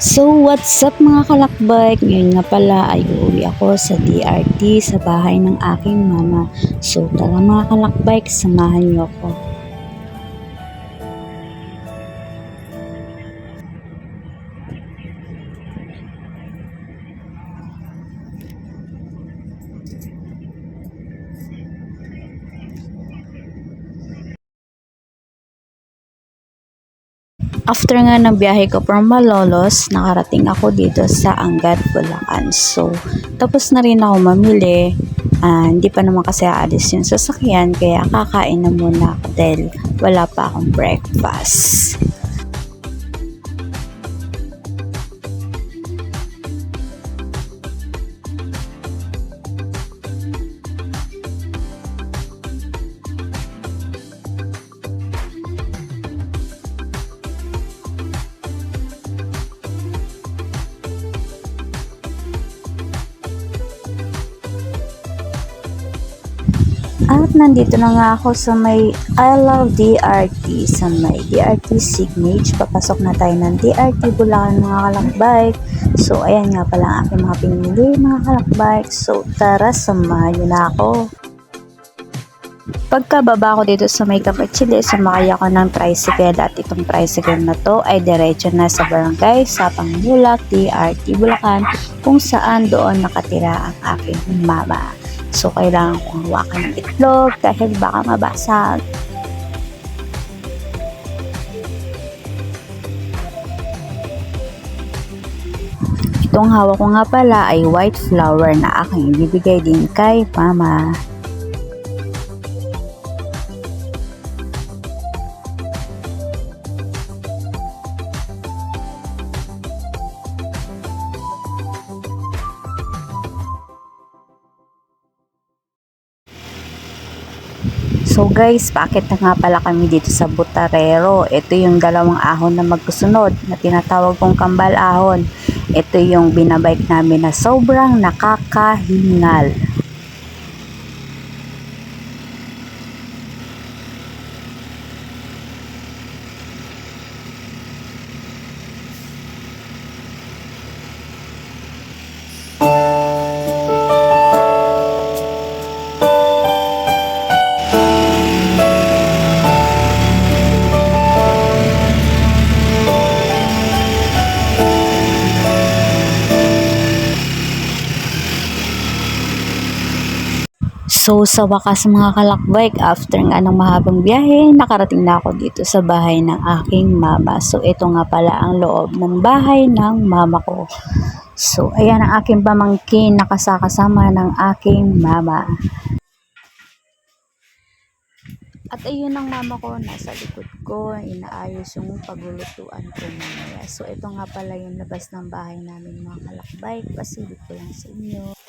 So what's up mga kalakbay? Ngayon nga pala ay uuwi ako sa DRT sa bahay ng aking mama. So tara mga kalakbay, samahan niyo ako. After nga ng biyahe ko from Malolos, nakarating ako dito sa Angat, Bulacan. So, tapos na rin ako mamili. Ah, hindi pa naman kasi aalis yung sasakyan, kaya kakain na muna ako dahil wala pa akong breakfast. At nandito na nga ako sa may I Love DRT, sa may DRT Signage. Papasok na tayo ng DRT Bulacan mga kalakbay. So, ayan nga pala ang aking mga pinili mga kalakbay. So, tara, samahan niyo na ako. Pagkababa ko dito sa may Kapachili, sumakay ako ng tricycle at itong tricycle na to ay diretso na sa barangay sa Pangulak, DRT Bulacan kung saan doon nakatira ang aking mama. So, kailangan kong hawakan ng itlog dahil baka mabasag. Itong hawak ko nga pala ay white flower na aking ibibigay din kay mama. So guys, bakit na nga pala kami dito sa Butarero? Ito yung dalawang ahon na magkasunod na tinatawag kong kambal ahon. Ito yung binabike namin na sobrang nakakahingal. So sa wakas mga kalakbike, after nga ng mahabang biyahe, nakarating na ako dito sa bahay ng aking mama. So ito nga pala ang loob ng bahay ng mama ko. So ayan ang aking pamangkin nakasakasama ng aking mama. At ayun ang mama ko, nasa likod ko, inaayos yung paglulutuan ko mamaya. So ito nga pala yung labas ng bahay namin mga kalakbike. Pasilip ko lang sa inyo.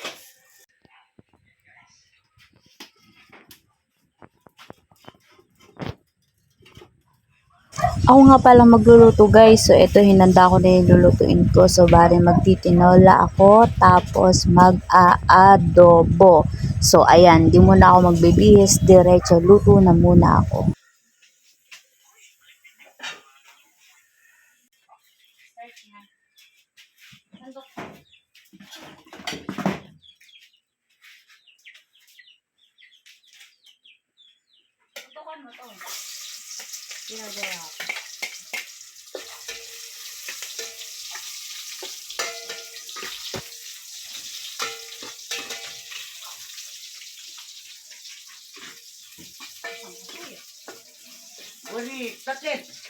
Ako nga pala magluluto guys. So ito hinanda ko na yung lulutuin ko. So bari magtitinola ako tapos mag-aadobo. So ayan, di muna ako magbibihis. Diretso luto na muna ako. Biraz daha yap. Ori, sakit.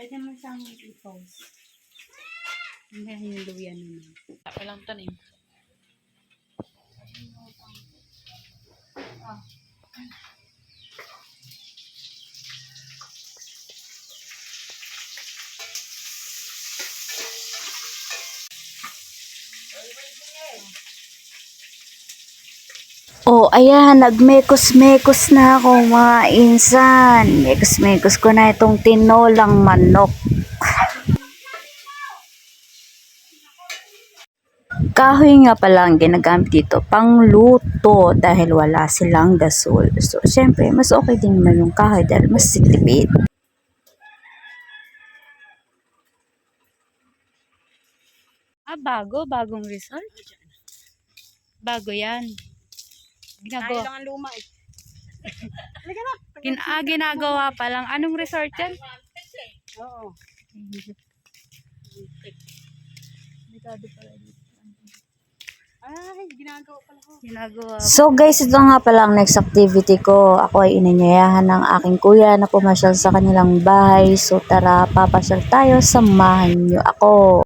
Pwede mo siyang i-pause. Hindi, yung luyan naman. Walang tanim. Oh, ayan, nagmekos-mekos na ako mga insan. Mekos-mekos ko na itong tinolang manok. Kahoy nga pala ang ginagamit dito pang luto dahil wala silang gasol. So, syempre, mas okay din naman yung kahoy dahil mas tipid. Ah, bago? Bagong resort? Bago yan. Ginagawa, ang luma eh. gin, ah, ginagawa pa lang. Anong resort yan? Oo. Ay, ginagawa pala ko. Ginagawa. So guys, ito nga pala ang next activity ko. Ako ay inanyayahan ng aking kuya na pumasyal sa kanilang bahay. So tara, papasyal tayo. Samahan niyo ako.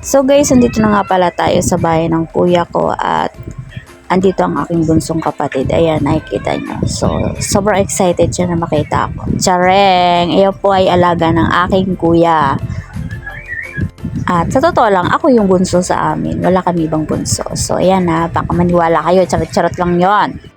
So guys, andito na nga pala tayo sa bahay ng kuya ko at andito ang aking bunsong kapatid. Ayan, nakikita niyo. So, sobrang excited siya na makita ako. Chareng! Iyo po ay alaga ng aking kuya. At sa totoo lang, ako yung bunso sa amin. Wala kami ibang bunso. So, ayan na, baka maniwala kayo. Charot-charot lang yon.